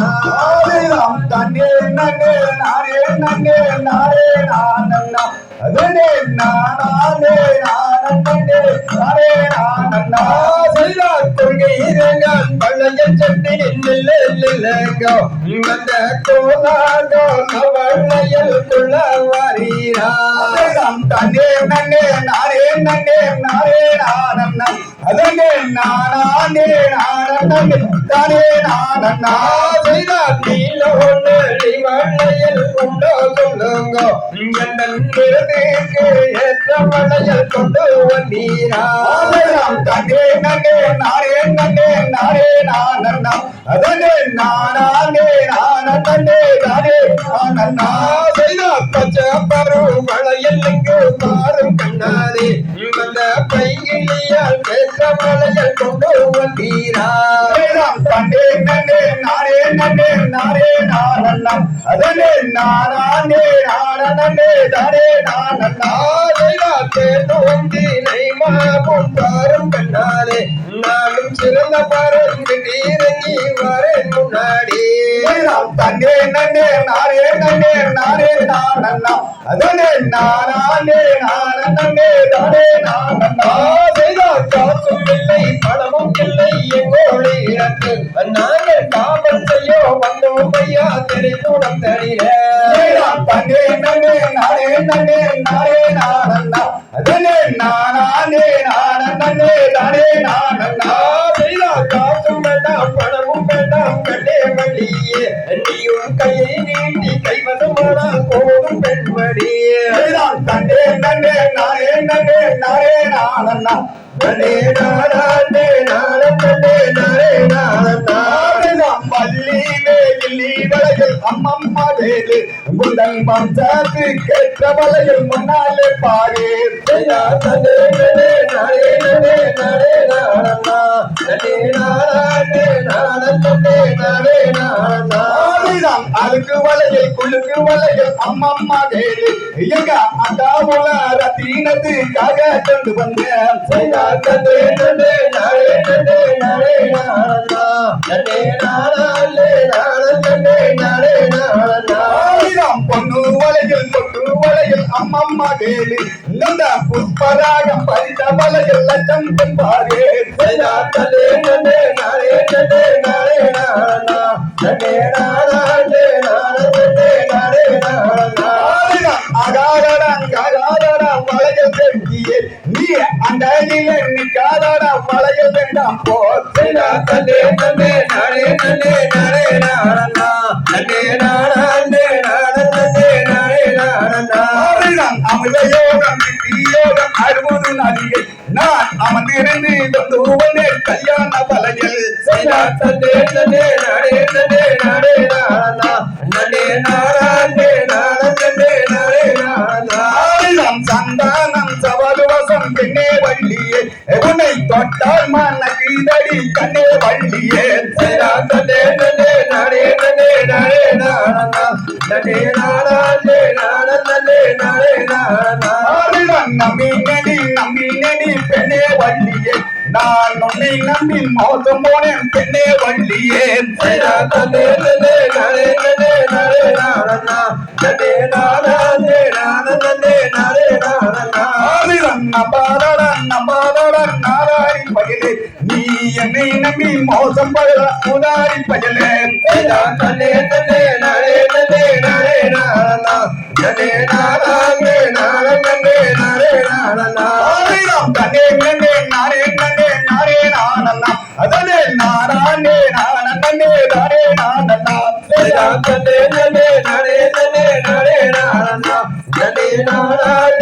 ஆதிரம் தன்னே நன்னே நானே நன்னே நானே நானண்ணா. அதனே நானே நானண்ணே நானே நானண்ணா. செய்தார் கொள்கை இரங்கள் பள்ளையன் செட்டி இல்லைங்கோ வந்த கோலாண்டோ நவள்ளையல் குள்ள வரீரா. தன்னே நன்னே நானே நன்னே நானே. அதனே நானே தானே நானண்ணா நீல ஒன்று வள்ளையல் உண்டோ சொல்லுங்க. ஏற்ற வளையல் கொண்டு வந்தீரா. தன்னே நன்னே நானே நன்னே நானே நானண்ணா. அதனே நானே நானண்ணே தானே நானண்ணா செய்தார் பச்சை பரு இங்கு மாறும் கண்ணாரே வந்த பையிலியால் ஏற்ற வளையல் கொண்டு வந்தீரா. ஆதிரம் தன்னே நன்னே நானே நன்னே நானே நானண்ணா அதனே நானே நானண்ணே தானே நானண்ணா பாரும் கண்ணாலே நானும் சிறந்த பறந்து நீரங்கி வரேன் முன்னாடி. ஆதிரம் தன்னே நன்னே நானே நன்னே நானே நானண்ணா அதனே நானே நானண்ணே தானே நானண்ணா செய்தார் காசும் இல்லை பணமும் இல்லை எங்கோடு இறக்கு. நாங்கள் காவல் செய்யோ வந்தோம் ஐயா தெரிந்துடன் தனிய ஆதிரம் தன்னே நன்னே நானே நன்னே நானே நானண்ணா அதனே நானே நானண்ணே தானே நானண்ணா கண்ணே வழியே நீயும் கையை நீட்டி கைவசமானால் போதும் பெண்மணியே. ஆதிரம் தன்னே நானே நன்னே நானே நானண்ணா நன்னே நானே நானே நானே நானே ஆதிரம் வள்ளி வேலி வளையில் அம்மம்மா வேலு குந்தன் வம்சத்து கேட்ட வளையில் முன்னாலே பாரு அழுக்கு வலையில் குழுக்கு வலையில் அம்மம்மா வேலு எங்க அண்டாமுல ரத்தீனத்துக்காக கொண்டு வந்தேன். ஆயிரம் பொண்ணு வளையில் பொட்டு வளையில் அம்மம்மா வேலு இந்த புஷ்பராகம் பறித்த வளையில் லட்சம் பெண்பாரே ஆயிரம் அகாரடம் ககாரடம் வளையில் பெருக்கியே நீ அண்டையில் நிக்காதடம் வளையில் வேண்டாம் போ. ஆயிரம் நான் அமர்ந்திருந்து கல்யாண வலையில். ஆயிரம் சந்தானம் சவதுவசம் பெண்ணே வள்ளியே. உன்னை தொட்டால் மன கீதடி கண்ணே வள்ளியே. ஆயிரம் நம்பி நடி நம்பி நடி நான் உன்னை நம்பி மோசம் போனேன் பெண்ணே வள்ளியே ஆயிரம் நம்பாதடன் நம்பாதடன் நாராரி பகலே நீ என்னை நம்பி மோசம் பகல உதாரி பகலே ஆயிரம் நடே நடே நடே நடே நடே